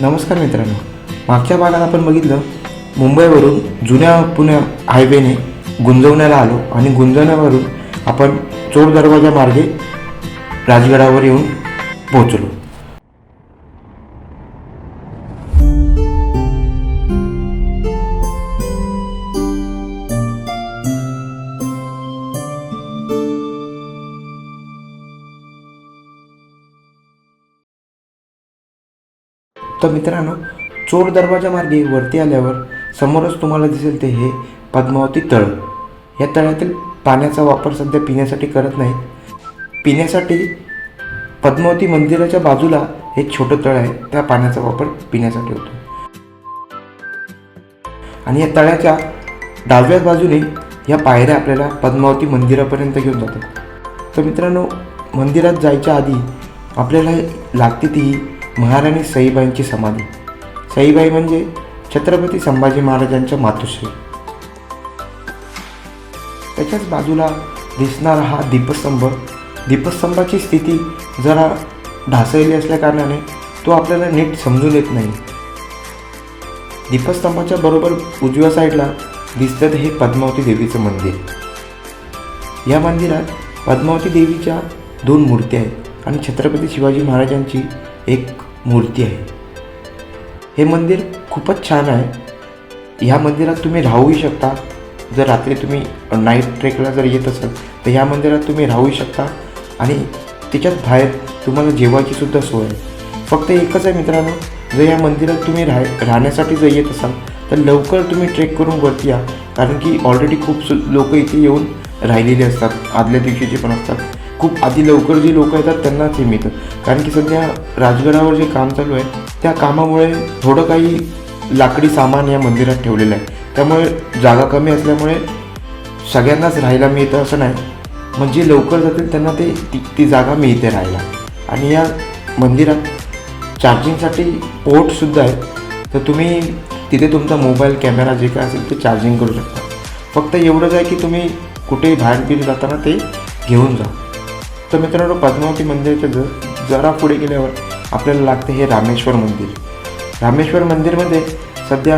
नमस्कार मित्रांनो. मागच्या भागात आपण बघितलं मुंबईवरून जुन्या पुण्या हायवेने गुंजवण्याला आलो आणि गुंजवण्यावरून आपण चोर दरवाजा मार्गे राजगडावर येऊन पोहोचलो. तर मित्रांनो चोर दरवाजा मार्गे वरती आल्यावर समोरच तुम्हाला दिसेल ते हे पद्मावती तळ. या तळ्यातील पाण्याचा वापर सध्या पिण्यासाठी करत नाहीत. पिण्यासाठी पद्मावती मंदिराच्या बाजूला एक छोटं तळ आहे. त्या पाण्याचा वापर पिण्यासाठी होतो. आणि या तळ्याच्या डाव्या बाजूने या पायऱ्या आपल्याला पद्मावती मंदिरापर्यंत घेऊन जातात. तर मित्रांनो मंदिरात जायच्या आधी आपल्याला लागते ती महाराणी सईबाईंची समाधी. सईबाई म्हणजे छत्रपती संभाजी महाराजांच्या मातोश्री. त्याच्याच बाजूला दिसणारा हा दीपस्तंभ दीपस्तंभाची स्थिती जरा ढासळली असल्याकारणाने तो आपल्याला नीट समजून येत नाही. दीपस्तंभाच्या बरोबर उजव्या साईडला दिसतं हे पद्मावती देवीचं मंदिर. या मंदिरात पद्मावती देवीच्या दोन मूर्त्या आहेत आणि छत्रपती शिवाजी महाराजांची एक मूर्ती आहे. हे मंदिर खूपच छान आहे. ह्या मंदिरात तुम्ही राहूही शकता. जर रात्री तुम्ही नाईट ट्रेकला जर येत असाल तर ह्या मंदिरात तुम्ही राहूही शकता. आणि त्याच्यात बाहेर तुम्हाला जेवायची सुद्धा सोय आहे. फक्त एकच आहे मित्रांनो जर या मंदिरात तुम्ही राह राहण्यासाठी जर येत असाल तर लवकर तुम्ही ट्रेक करून वरती या. कारण की ऑलरेडी खूप सु लोक इथे येऊन राहिलेले असतात. आदल्या दिवशीचे पण असतात. खूप आधी लवकर जी लोक येतात त्यांनाच हे मिळतं. कारण की सध्या राजगडावर जे काम चालू आहे त्या कामामुळे थोडं काही लाकडी सामान या मंदिरात ठेवलेलं आहे. त्यामुळे जागा कमी असल्यामुळे सगळ्यांनाच राहायला मिळतं असं नाही. मग जे लवकर जातील त्यांना ते ती ती जागा मिळते राहायला. आणि या मंदिरात चार्जिंगसाठी पोर्टसुद्धा आहे तर तुम्ही तिथे तुमचा मोबाईल कॅमेरा जे काय असेल ते चार्जिंग करू शकता. फक्त एवढंच आहे की तुम्ही कुठेही बाहेर फिरून जाताना ते घेऊन जा. तर मित्रांनो पद्मावती मंदिराच्या ज जरा पुढे गेल्यावर आपल्याला लागते हे रामेश्वर मंदिर. रामेश्वर मंदिरमध्ये सध्या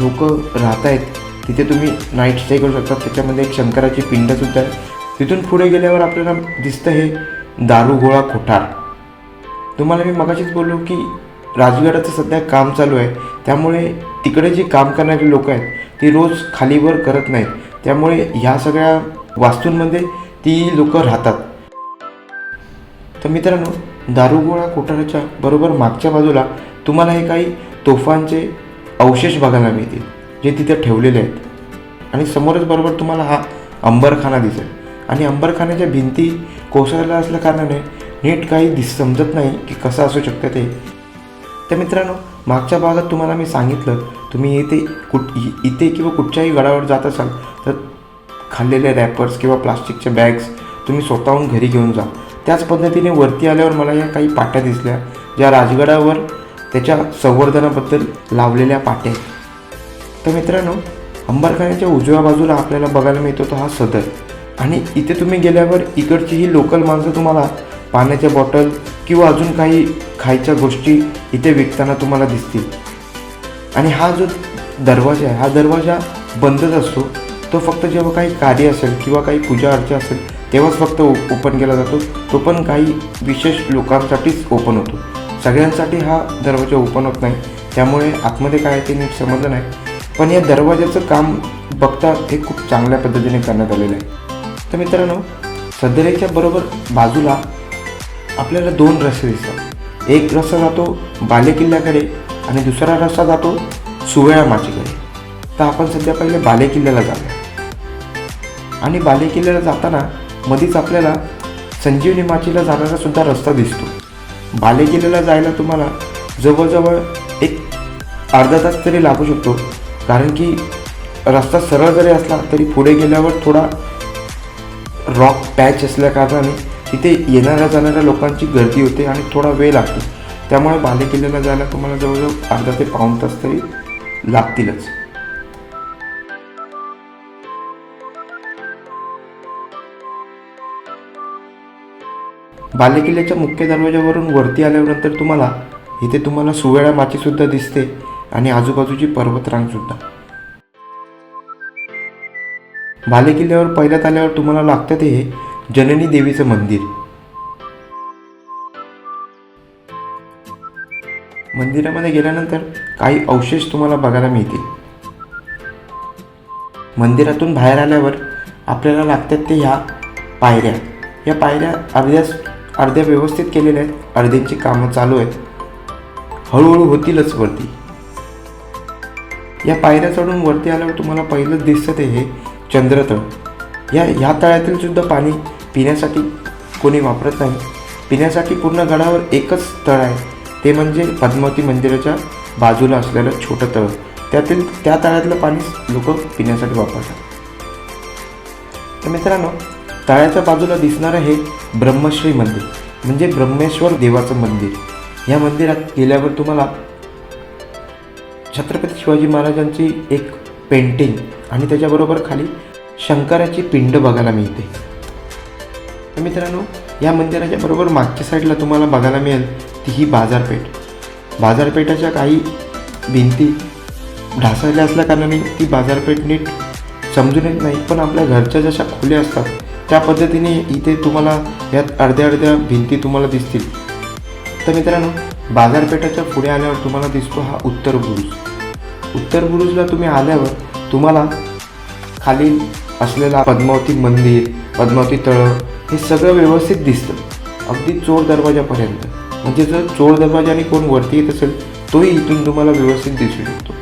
लोक राहत आहेत तिथे तुम्ही नाईट स्टे करू शकता. त्याच्यामध्ये एक शंकराची पिंडसुद्धा आहे. तिथून पुढे गेल्यावर आपल्याला दिसतं हे दारुगोळा कोठार. तुम्हाला मी मगाशीच बोललो की राजगडाचं सध्या काम चालू आहे. त्यामुळे तिकडे जे काम करणारे लोक आहेत ती रोज खालीवर करत नाहीत. त्यामुळे ह्या सगळ्या वास्तूंमध्ये ती लोकं राहतात. तर मित्रांनो दारुगोळा कोठाराच्या बरोबर मागच्या बाजूला तुम्हाला हे काही तोफांचे अवशेष बघायला मिळतील जे तिथे ठेवलेले आहेत. आणि समोरच बरोबर तुम्हाला हा अंबरखाना दिसेल. आणि अंबरखान्याच्या भिंती कोसळल्या असल्या कारणाने नीट काही दिस समजत नाही की कसं असू शकतं ते. तर मित्रांनो मागच्या भागात तुम्हाला मी सांगितलं तुम्ही इथे कुठ इ- इथे किंवा कुठच्याही गडावर जात असाल तर खाल्लेले रॅपर्स किंवा प्लास्टिकच्या बॅग्स तुम्ही स्वतःहून घरी घेऊन जा. त्याच पद्धतीने वरती आल्यावर मला या काही पाट्या दिसल्या ज्या राजगडावर त्याच्या संवर्धनाबद्दल लावलेल्या पाट्या आहेत. तर मित्रांनो अंबरखान्याच्या उजव्या बाजूला आपल्याला बघायला मिळतो तो हा सदर. आणि इथे तुम्ही गेल्यावर इकडची ही लोकल माणसं तुम्हाला पाण्याच्या बॉटल किंवा अजून काही खायच्या गोष्टी इथे विकताना तुम्हाला दिसतील. आणि हा जो दरवाजा आहे हा दरवाजा बंदच असतो. तो फक्त जेव्हा काही कार्य असेल किंवा काही पूजा अर्चा असेल तेव्हाच फक्त ओपन केला जातो. तो पण काही विशेष लोकांसाठीच ओपन होतो. सगळ्यांसाठी हा दरवाजा ओपन होत नाही. त्यामुळे आतमध्ये काय आहे ते नीट समजलं नाही. पण या दरवाजाचं काम बघता हे खूप चांगल्या पद्धतीने करण्यात आलेलं आहे. तर मित्रांनो सदरेच्या बरोबर बाजूला आपल्याला दोन रस्ते दिसतात. एक रस्ता जातो बालेकिल्ल्याकडे आणि दुसरा रस्ता जातो सुवेळा माचीकडे. तर आपण सध्या पहिले बालेकिल्ल्याला जाऊया. आणि बालेकिल्ल्याला जाताना मध्येच आपल्याला संजीवनी माचीला जाणारा सुद्धा रस्ता दिसतो. बालेकिल्ल्याला जायला तुम्हाला जवळजवळ एक अर्धा तास तरी लागू शकतो. कारण की रस्ता सरळ जरी असला तरी पुढे गेल्यावर थोडा रॉक पॅच असल्या कारणाने तिथे येणाऱ्या जाणाऱ्या लोकांची गर्दी होते आणि थोडा वेळ लागतो. त्यामुळे बालेकिल्ल्याला जायला तुम्हाला जवळजवळ अर्धा ते पाऊण तास तरी लागतीलच. बालेकिल्ल्याच्या मुख्य दरवाजावरून वरती आल्यानंतर तुम्हाला इथे तुम्हाला सुवेळा मातीसुद्धा दिसते आणि आजूबाजूची पर्वतरांगसुद्धा. बाले किल्ल्यावर पहिल्यात आल्यावर तुम्हाला लागतं ते हे जननी देवीचं मंदिर. मंदिरामध्ये गेल्यानंतर काही अवशेष तुम्हाला बघायला मिळतील. मंदिरातून बाहेर आल्यावर आपल्याला लागतात ते ह्या पायऱ्या. या पायऱ्या अर्ध्या अर्ध्या व्यवस्थित केलेल्या आहेत. अर्ध्यांची कामं चालू आहेत. हळूहळू होतीलच वरती. या पायऱ्या चढून वरती आल्यावर तुम्हाला पहिलंच दिसतं ते हे चंद्रतळ. या ह्या तळ्यातील सुद्धा पाणी पिण्यासाठी कोणी वापरत नाही. पिण्यासाठी पूर्ण गडावर एकच तळ आहे. ते म्हणजे पद्मावती मंदिराच्या बाजूला असलेलं छोटं तळ. त्यातील त्या तळ्यातलं पाणी लोक पिण्यासाठी वापरतात. तर मित्रांनो तळ्याच्या बाजूला दिसणारं हे ब्रह्मश्री मंदिर म्हणजे ब्रह्मेश्वर देवाचं मंदिर. या मंदिरात गेल्यावर तुम्हाला छत्रपती शिवाजी महाराजांची एक पेंटिंग आणि त्याच्याबरोबर खाली शंकराची पिंड बघायला मिळते. तर मित्रांनो या मंदिराच्या बरोबर मागच्या साईडला तुम्हाला बघायला मिळेल ती ही बाजारपेठ. बाजारपेठाच्या काही भिंती ढासळल्या असल्या कारणाने ती बाजारपेठ नीट समजून येत नाही पण आपल्या घरच्या जशा खोल्या असतात त्या पद्धतीने इथे तुम्हाला यात अर्ध्या अर्ध्या भिंती तुम्हाला दिसतील. तर मित्रांनो बाजारपेठाच्या पुढे आल्यावर तुम्हाला दिसतो हा उत्तर बुरुज. उत्तर बुरुजला तुम्ही आल्यावर तुम्हाला खाली असलेला पद्मावती मंदिर पद्मावती तळं हे सगळं व्यवस्थित दिसतं. अगदी चोर दरवाजापर्यंत. म्हणजे जर चोर दरवाजाने कोण वरती येत असेल तोही इथून तुम्हाला व्यवस्थित दिसू शकतो.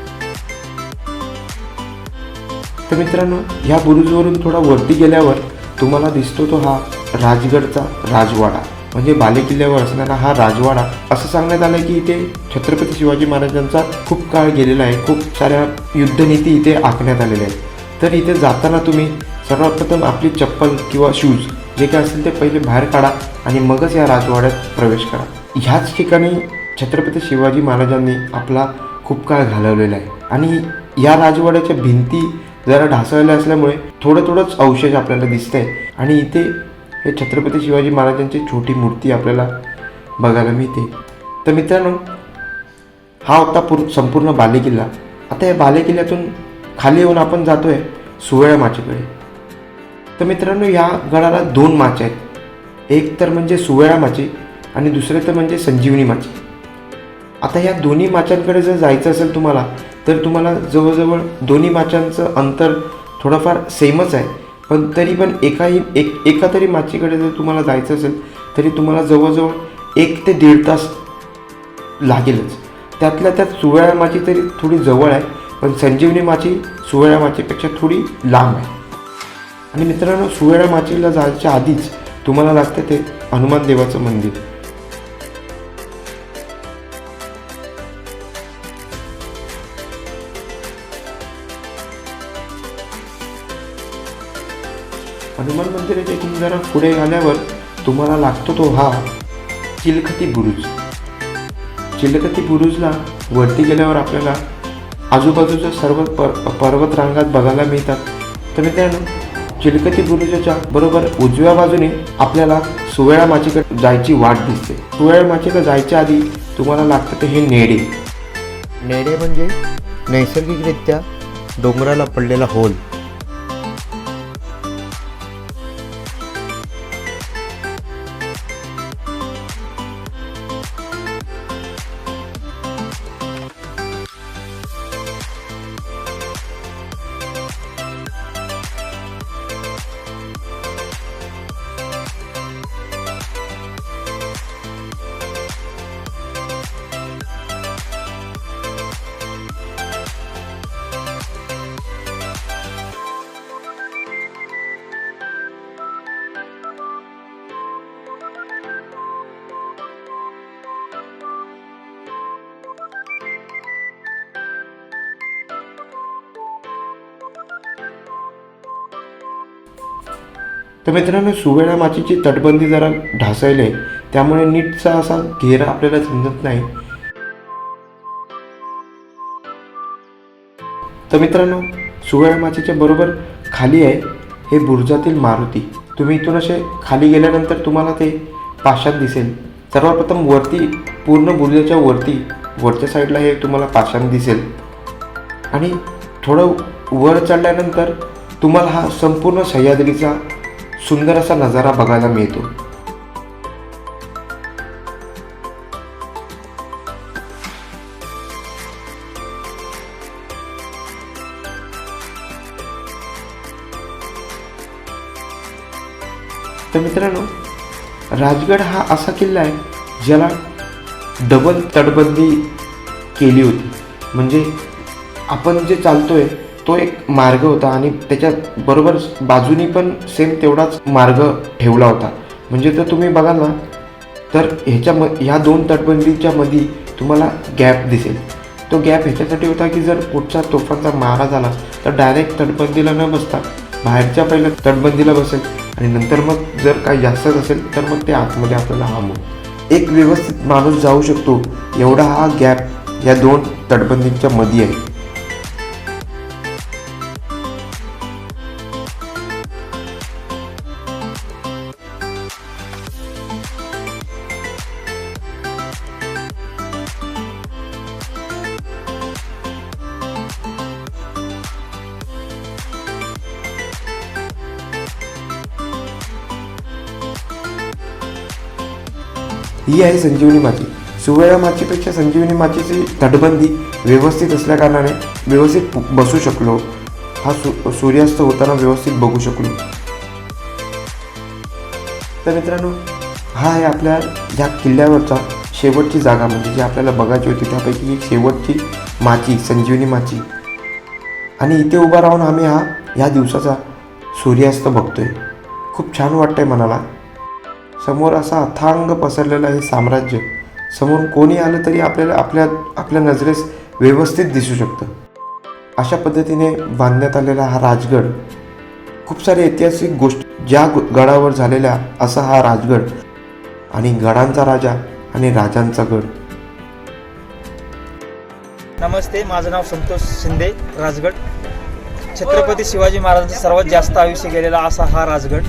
तर मित्रांनो ह्या बुरुजवरून थोडा वरती गेल्यावर तुम्हाला दिसतो तो हा राजगडचा राजवाडा. म्हणजे बालेकिल्ल्यावर असणारा हा राजवाडा. असं सांगण्यात आलं की इथे छत्रपती शिवाजी महाराजांचा खूप काळ गेलेला आहे. खूप साऱ्या युद्धनीती इथे आखण्यात आलेल्या आहेत. तर इथे जाताना तुम्ही सर्वात प्रथम आपली चप्पल किंवा शूज जे काय असेल ते पहिले बाहेर काढा आणि मगच या राजवाड्यात प्रवेश करा. ह्याच ठिकाणी छत्रपती शिवाजी महाराजांनी आपला खूप काळ घालवलेला आहे. आणि या राजवाड्याच्या भिंती जरा ढासळल्या असल्यामुळे थोडं थोडंच अवशेष आपल्याला दिसतंय. आणि इथे हे छत्रपती शिवाजी महाराजांची छोटी मूर्ती आपल्याला बघायला मिळते. तर मित्रांनो हा होता पूर संपूर्ण बालेकिल्ला. आता या बालेकिल्ल्यातून खाली येऊन आपण जातोय सुवळ्या माचेकडे. तर मित्रांनो या गडाला दोन माचे आहेत. एक तर म्हणजे सुवळ्या माची आणि दुसरे तर म्हणजे संजीवनी माची. आता ह्या दोन्ही माच्यांकडे जर जायचं असेल तुम्हाला तर तुम्हाला जवळजवळ दोन्ही माच्यांचं अंतर थोडंफार सेमच आहे. पण तरी पण एकाही एक एका तरी माचीकडे जर तुम्हाला जायचं असेल तरी तुम्हाला जवळजवळ एक ते दीड तास लागेलच. त्यातल्या त्यात सुवळ्या माची तरी थोडी जवळ आहे पण संजीवनी माची सुवळ्या माचीपेक्षा थोडी लांब आहे. आणि मित्रांनो सुवळ्या माचीला जायच्या आधीच तुम्हाला लागतं ते हनुमान देवाचं मंदिर. हनुमान मंदिराच्या इथून जरा पुढे आल्यावर तुम्हाला लागतो तो हा चिलखती बुरुज. चिलखती बुरुजला वरती गेल्यावर आपल्याला आजूबाजूच्या सर्व पर पर्वत रांगात बघायला मिळतात. तर मित्रांनो चिलकती बुरुजाच्या बरोबर उजव्या बाजूने आपल्याला सुवेळा माचीकडे जायची वाट दिसते. सुवेळा माचीकडे जायच्या आधी तुम्हाला लागतं ते हे नेडे. नेडे म्हणजे नैसर्गिकरित्या डोंगराला पडलेला होल. तर मित्रांनो सुवेळा माचीची तटबंदी जरा ढासळले त्यामुळे नीटचा असा घेरा आपल्याला समजत नाही. तर मित्रांनो सुवेळा माचीच्या बरोबर खाली आहे. हे बुर्जातील मारुती. तुम्ही इथून असे खाली गेल्यानंतर तुम्हाला ते पाशात दिसेल. सर्वप्रथम वरती पूर्ण बुर्जाच्या वरती वरच्या साईडला हे तुम्हाला पाषाण दिसेल. आणि थोडं वर चढल्यानंतर तुम्हाला हा संपूर्ण सह्याद्रीचा सुंदर असा नजारा बघायला मिळतो. तर मित्रांनो राजगड हा असा किल्ला आहे ज्याला डबल तटबंदी केली होती. म्हणजे आपण जे चालतोय तो एक मार्ग होता आणि त्याच्या बरोबर बाजूनी पण सेम तेवढाच मार्ग ठेवला होता. म्हणजे जर तुम्ही बघाल ना तर ह्याच्या म ह्या दोन तटबंदीच्या मध्ये तुम्हाला गॅप दिसेल. तो गॅप ह्याच्यासाठी होता की जर पुढचा तोफांचा मारा झाला तर डायरेक्ट तटबंदीला न बसता बाहेरच्या पहिल्या तटबंदीला बसेल आणि नंतर मग जर काही जास्तच असेल तर मग ते आतमध्ये आपल्याला हामू एक व्यवस्थित माणूस जाऊ शकतो एवढा हा गॅप या दोन तटबंदींच्या मध्ये आहे. ही आहे संजीवनी माची सुवेळा माचीपेक्षा संजीवनी माचीची तटबंदी व्यवस्थित असल्याकारणाने व्यवस्थित बसू शकलो. हा सु सूर्यास्त होताना व्यवस्थित बघू शकलो. तर मित्रांनो हा आहे आपल्या या किल्ल्यावरचा शेवटची जागा म्हणजे जी आपल्याला बघायची होती त्यापैकी एक शेवटची माची संजीवनी माची आणि इथे उभा राहून आम्ही हा या दिवसाचा सूर्यास्त बघतोय. खूप छान वाटतंय मनाला. समोर असा अथांग पसरलेलं हे साम्राज्य. समोर कोणी आलं तरी आपल्याला आपल्या आपल्या नजरेस व्यवस्थित दिसू शकतं. अशा पद्धतीने बांधण्यात आलेला हा राजगड. खूप सारे ऐतिहासिक गोष्टी ज्या गडावर झालेल्या असा हा राजगड आणि गडांचा राजा आणि राजांचा गड. नमस्ते माझं नाव संतोष शिंदे राजगड. छत्रपती शिवाजी महाराजांचा सर्वात जास्त आयुष्य गेलेला असा हा राजगड.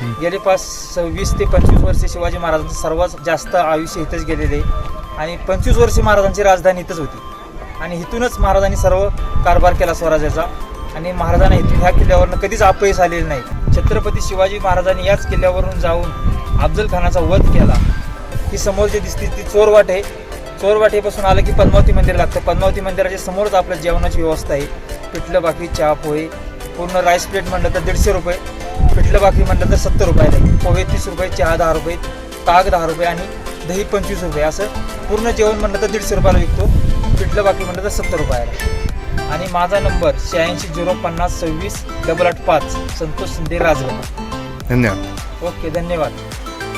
गेले पाच सव्वीस ते पंचवीस वर्षे शिवाजी महाराजांचं सर्वात जास्त आयुष्य इथंच गेलेले. आणि पंचवीस वर्षे महाराजांची राजधानी इथंच होती. आणि इथूनच महाराजांनी सर्व कारभार केला स्वराज्याचा. आणि महाराजांना इथून ह्या किल्ल्यावरनं कधीच अपयश आलेलं नाही. छत्रपती शिवाजी महाराजांनी याच किल्ल्यावरून जाऊन अफजल खानाचा वध केला. ही समोर जी दिसते ती चोरवाट. आहे चोरवाटेपासून आलं की पद्मावती मंदिर लागतं. पद्मावती मंदिराच्या समोरच आपल्या जेवणाची व्यवस्था आहे. पिठलं बाकी चहा पोहे. पूर्ण राईस प्लेट म्हणलं तर दीडशे रुपये. पिठलं भाकरी म्हणलं तर सत्तर रुपयाला आहे. पोहे तीस रुपये चहा दहा रुपये ताक दहा रुपये आणि दही पंचवीस रुपये. असं पूर्ण जेवण म्हणलं तर दीडशे रुपयाला विकतो. पिठलं भाकरी म्हणलं तर सत्तर रुपयाला आणि माझा नंबर शहाऐंशी झिरो पन्नास सव्वीस डबल आठ पाच. संतोष शिंदे राजगड. धन्यवाद. ओके धन्यवाद.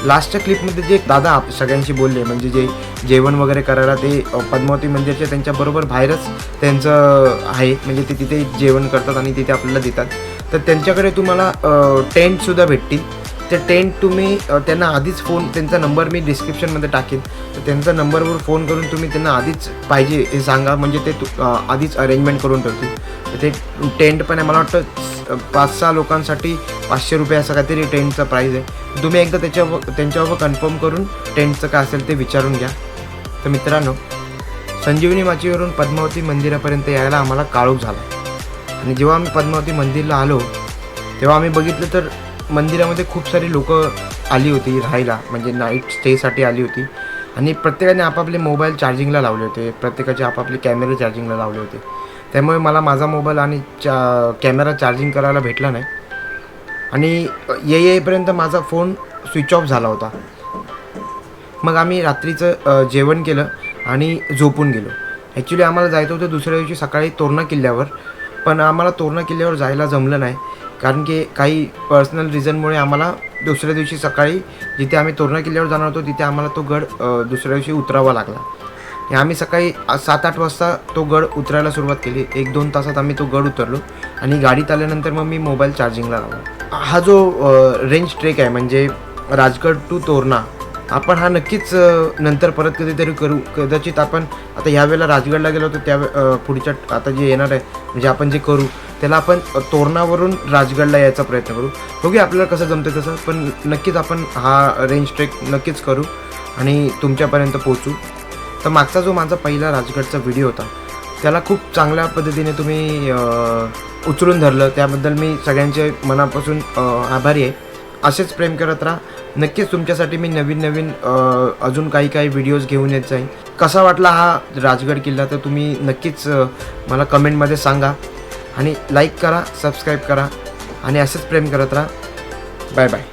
लास्टच्या क्लिपमध्ये जे दादा आप सगळ्यांशी बोलले म्हणजे जे जेवण वगैरे करायला ते अ, पद्मावती मंदिरच्या त्यांच्याबरोबर बाहेरच त्यांचं आहे. म्हणजे ते तिथे जेवण करतात आणि तिथे आपल्याला देतात. तर त्यांच्याकडे तुम्हाला टेंटसुद्धा भेटतील. ते टेंट तुम्ही त्यांना आधीच फोन त्यांचा नंबर मी डिस्क्रिप्शनमध्ये टाकेन. तर त्यांचा नंबरवर फोन करून तुम्ही त्यांना आधीच पाहिजे हे सांगा म्हणजे ते तु- आधीच अरेंजमेंट करून ठेवतील. ते टेंट पण आहे मला वाटतं पाच सहा लोकांसाठी पाचशे रुपये असं काहीतरी टेंटचं प्राईज आहे. तुम्ही एकदा त्याच्यावर त्यांच्यावर कन्फर्म करून टेंटचं काय असेल ते विचारून घ्या. तर मित्रांनो संजीवनी माचीवरून पद्मावती मंदिरापर्यंत यायला आम्हाला काळोख झाला. आणि जेव्हा आम्ही पद्मावती मंदिरला आलो तेव्हा आम्ही बघितलं तर मंदिरामध्ये खूप सारी लोक आली होती राहायला म्हणजे नाईट स्टेसाठी आली होती. आणि प्रत्येकाने आपापले मोबाईल चार्जिंगला लावले होते प्रत्येकाचे आपापले कॅमेरे चार्जिंगला लावले होते. त्यामुळे मला माझा मोबाईल आणि चा कॅमेरा चार्जिंग करायला भेटला नाही. आणि ये येईपर्यंत माझा फोन स्विच ऑफ झाला होता. मग आम्ही रात्रीचं जेवण केलं आणि झोपून गेलो. ॲक्च्युली आम्हाला जायचं होतं दुसऱ्या दिवशी सकाळी तोरणा किल्ल्यावर. पण आम्हाला तोरणा किल्ल्यावर जायला जमलं नाही. कारण की काही पर्सनल रिझनमुळे आम्हाला दुसऱ्या दिवशी सकाळी जिथे आम्ही तोरणा किल्ल्यावर जाणार होतो तिथे आम्हाला तो गड दुसऱ्या दिवशी उतरावा लागला. आणि आम्ही सकाळी सात आठ वाजता तो गड उतरायला सुरुवात केली. एक दोन तासात आम्ही तो गड उतरलो आणि गाडीत आल्यानंतर मग मी मोबाईल चार्जिंगला लावला. हा जो रेंज ट्रेक आहे म्हणजे राजगड टू तोरणा आपण हा नक्कीच नंतर परत कधीतरी करू. कदाचित आपण आता ह्यावेळेला राजगडला गेलो होतो त्या पुढच्या आता जे येणार आहे म्हणजे आपण जे करू त्याला आपण तोरणावरून राजगडला यायचा प्रयत्न करू. बघूया आपल्याला कसं जमतं तसं पण नक्कीच आपण हा रेंज ट्रेक नक्कीच करू आणि तुमच्यापर्यंत पोचू तर मागचा जो माझा पहिला राजगडचा व्हिडिओ होता त्याला खूप चांगल्या पद्धतीने तुम्ही उचलून धरलं. त्याबद्दल मी सगळ्यांचे मनापासून आभारी आहे. असेच प्रेम करत राहा. नक्कीच तुमच्यासाठी मी नवीन नवीन अजून काही काही व्हिडिओज घेऊन येत जाईन. कसा वाटला हा राजगड किल्ला तर तुम्ही नक्कीच मला कमेंटमध्ये सांगा. आणि लाईक करा सबस्क्राईब करा. आणि असेच प्रेम करत राहा. Bye bye